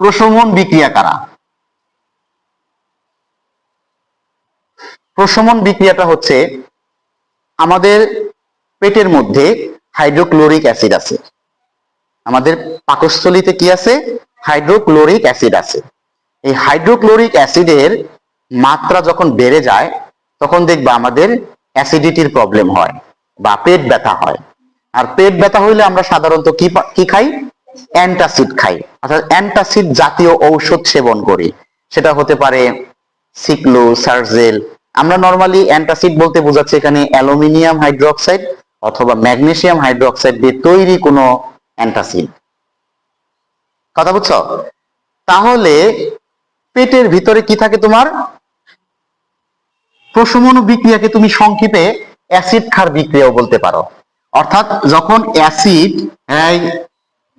প্রশমন বিক্রিয়া কারা? প্রশমন বিক্রিয়াটা হচ্ছে আমাদের পেটের মধ্যে হাইড্রোক্লোরিক অ্যাসিড আছে। আমাদের পাকস্থলিতে কি আছে? হাইড্রোক্লোরিক অ্যাসিড আছে। এই হাইড্রোক্লোরিক অ্যাসিডের মাত্রা যখন বেড়ে যায়, তখন দেখবা আমাদের অ্যাসিডিটির প্রবলেম হয় বা পেট ব্যথা হয়। আর পেট ব্যথা হইলে আমরা সাধারণত কি কি খাই? অ্যান্টাসিড খাই। অর্থাৎ অ্যান্টাসিড জাতীয় ঔষধ সেবন করি। সেটা হতে পারে সিকলো, সার্জেল। আমরা নর্মালি অ্যান্টাসিড বলতে বোঝাচ্ছি এখানে অ্যালুমিনিয়াম হাইড্রোক্সাইড অথবা ম্যাগনেসিয়াম হাইড্রোক্সাইড দিয়ে তৈরি কোনো অ্যান্টাসিড। কথা বুঝছ? তাহলে পেটের ভিতরে কি থাকে তোমার? প্রশমন বিক্রিয়াকে তুমি সংক্ষেপে অ্যাসিড ক্ষার বিক্রিয়াও বলতে পারো। অর্থাৎ যখন অ্যাসিড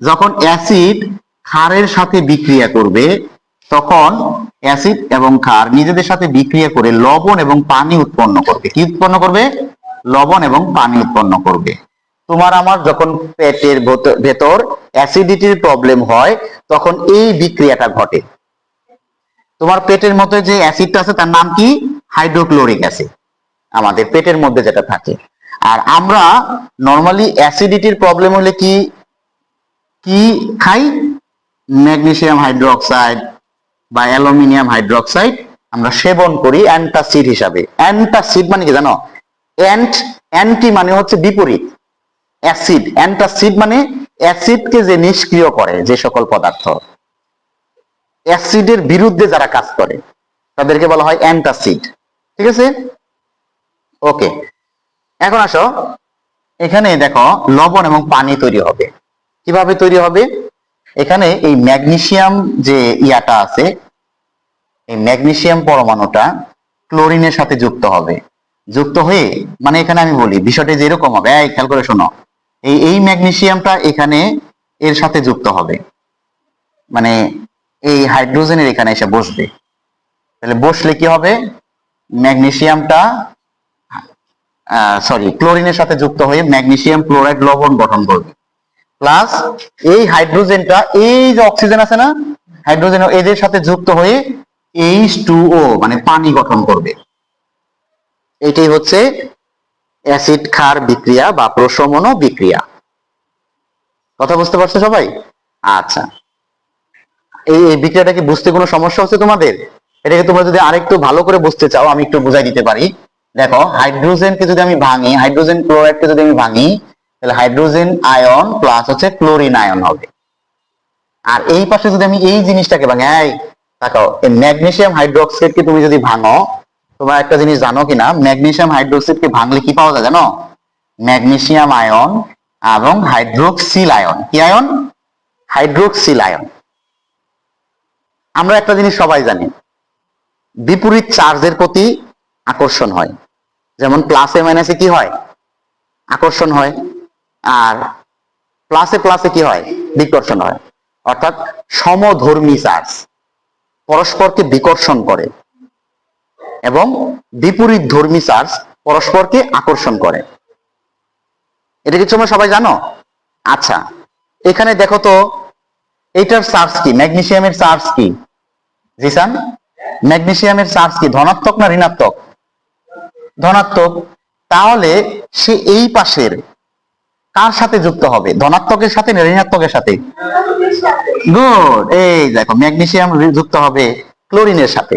যখন অ্যাসিড ক্ষারের সাথে বিক্রিয়া করবে, তখন অ্যাসিড এবং ক্ষার নিজেদের সাথে বিক্রিয়া করে লবণ এবং পানি উৎপন্ন করবে। কি উৎপন্ন করবে? লবণ এবং পানি উৎপন্ন করবে। তোমার আমার যখন পেটের ভেতর- অ্যাসিডিটির প্রবলেম হয়, তখন এই বিক্রিয়াটা ঘটে। তোমার পেটের মধ্যে যে অ্যাসিডটা আছে, তার নাম কি? Hydrochloric acid. আমাদের পেটের মধ্যে যেটা থাকে। আর আমরা নর্মালি অ্যাসিডিটির প্রবলেম হলে কি কি খাই? ম্যাগনেসিয়াম হাইড্রোক্সাইড বা অ্যালুমিনিয়াম হাইড্রোক্সাইড আমরা সেবন করি অ্যান্টাসিড হিসাবে। অ্যান্টাসিড মানে কি জানো? অ্যান্ট অ্যান্টি মানে হচ্ছে বিপরীত। অ্যাসিড অ্যান্টাসিড মানে অ্যাসিডকে যে নিষ্ক্রিয় করে যে সকল পদার্থ। অ্যাসিডের বিরুদ্ধে যারা কাজ করে, তাদেরকে বলা হয় অ্যান্টাসিড ঠিক আছে? ওকে এখন আসো। এখানে দেখো লবণ এবং পানি তৈরি হবে। কীভাবে তৈরি হবে? এখানে এই ম্যাগনেসিয়াম যে ইয়াটা আছে, এই ম্যাগনেসিয়াম পরমাণুটা ক্লোরিনের সাথে যুক্ত হবে। যুক্ত হয়ে মানে এখানে আমি বলি, বিষয়টা যে এরকম হবে, এই খেয়াল করে শোনো। এই এই ম্যাগনেসিয়ামটা এখানে এর সাথে যুক্ত হবে। মানে এই হাইড্রোজেনের এখানে এসে বসবে। তাহলে বসলে কি হবে? ম্যাগনেসিয়ামটা সরি ক্লোরিনের সাথে যুক্ত হয়ে ম্যাগনেসিয়াম ক্লোরাইড লবণ গঠন করবে। প্লাস এই হাইড্রোজেনটা এই যে অক্সিজেন আছে না হাইড্রোজেন এদের সাথে যুক্ত হয়ে এইচ টু ও মানে পানি গঠন করবে। এটাই হচ্ছে অ্যাসিড ক্ষার বিক্রিয়া বা প্রশমন বিক্রিয়া। কথা বুঝতে পারছ সবাই? আচ্ছা। এই এই বিক্রিয়াটা কি বুঝতে কোনো সমস্যা হচ্ছে তোমাদের? এটাকে তোমরা যদি আরেকটু ভালো করে বুঝতে চাও, আমি একটু বুঝাই দিতে পারি। দেখো হাইড্রোজেনকে যদি আমি ভাঙি হাইড্রোজেন ক্লোরাইডকে যদি আমি ভাঙি তাহলে হাইড্রোজেন আয়ন প্লাস হচ্ছে ক্লোরিন আয়ন হবে। আর এই পাশে যদি আমি এই জিনিসটাকে ভাঙি, এই তাকাও, এই ম্যাগনেসিয়াম হাইড্রোক্সাইডকে তুমি যদি ভাঙো, তোমরা একটা জিনিস জানো কিনা? ম্যাগনেসিয়াম হাইড্রোক্সাইডকে ভাঙলে কি পাওয়া যায় জানো? ম্যাগনেসিয়াম আয়ন এবং হাইড্রোক্সিল আয়ন। কি আয়ন? Hydroxyl ion. আমরা একটা জিনিস সবাই জানি, বিপরীত চার্জের প্রতি আকর্ষণ হয়। যেমন প্লাসে মাইনাসে কি হয়? আকর্ষণ হয়। প্লাসে প্লাসে কি হয়? বিকর্ষণ হয়। অর্থাৎ সমধর্মী চার্জ পরস্পরকে বিকর্ষণ করে এবং বিপরীত ধর্মী চার্জ পরস্পরকে আকর্ষণ করে। এটা কি তোমরা সবাই জানো? আচ্ছা এখানে দেখো তো, এইটার চার্জ কি? ম্যাগনেসিয়ামের চার্জ কি? জিসান, ম্যাগনেসিয়ামের চার্জ কি? ধনাত্মক না ঋণাত্মক? ধনাত্মক। তাহলে সে এই পাশের কার সাথে যুক্ত হবে? ধনাত্মকের সাথে ঋণাত্মকের সাথে? গুড এই দেখো ম্যাগনেসিয়াম যুক্ত হবে ক্লোরিনের সাথে।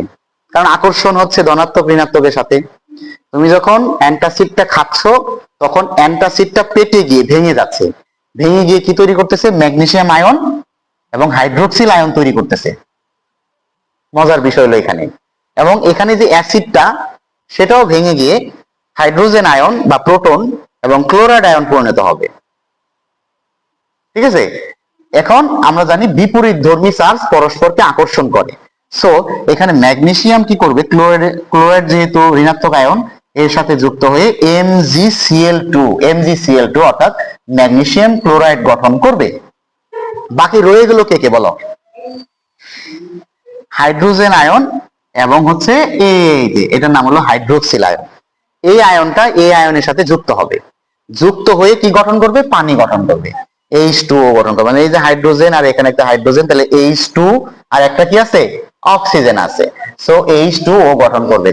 কারণ আকর্ষণ হচ্ছে ধনাত্মক, ঋণাত্মকের সাথে। তুমি যখন অ্যান্টাসিডটা খাচ্ছ, তখন অ্যান্টাসিডটা পেটে গিয়ে ভেঙে যাচ্ছে। ভেঙে গিয়ে কি তৈরি করতেছে? ম্যাগনেসিয়াম আয়ন এবং হাইড্রোক্সিল আয়ন তৈরি করতেছে। মজার বিষয় হলো এখানে। এবং এখানে যে অ্যাসিডটা, সেটাও ভেঙে গিয়ে হাইড্রোজেন আয়ন বা প্রোটন এবং ক্লোরাইড আয়ন পরিণত হবে। ঠিক আছে? এখন আমরা জানি বিপরীত ধর্মী চার্জ পরস্পরকে আকর্ষণ করে। সো এখানে ম্যাগনেসিয়াম কি করবে? ক্লোরাইড ক্লোরাইড যেহেতু ঋণাত্মক আয়ন, এর সাথে যুক্ত হয়ে M G C L two M G C L two অর্থাৎ ম্যাগনেসিয়াম ক্লোরাইড গঠন করবে। বাকি রয়ে গেল কে কে বলো? হাইড্রোজেন আয়ন এবং হচ্ছে এই যে, এটার নাম হলো হাইড্রোক্সিল আয়ন। এই আয়নটা এই আয়নের সাথে যুক্ত হবে। যুক্ত হয়ে কি গঠন করবে? পানি গঠন করবে। এইচ টু ও গঠন করবে। মানে এই যে হাইড্রোজেন আর এখানে একটা হাইড্রোজেন তাহলে এইচ টু আর একটা কি আছে? অক্সিজেন আছে। সো এইচ টু ও গঠন করবে।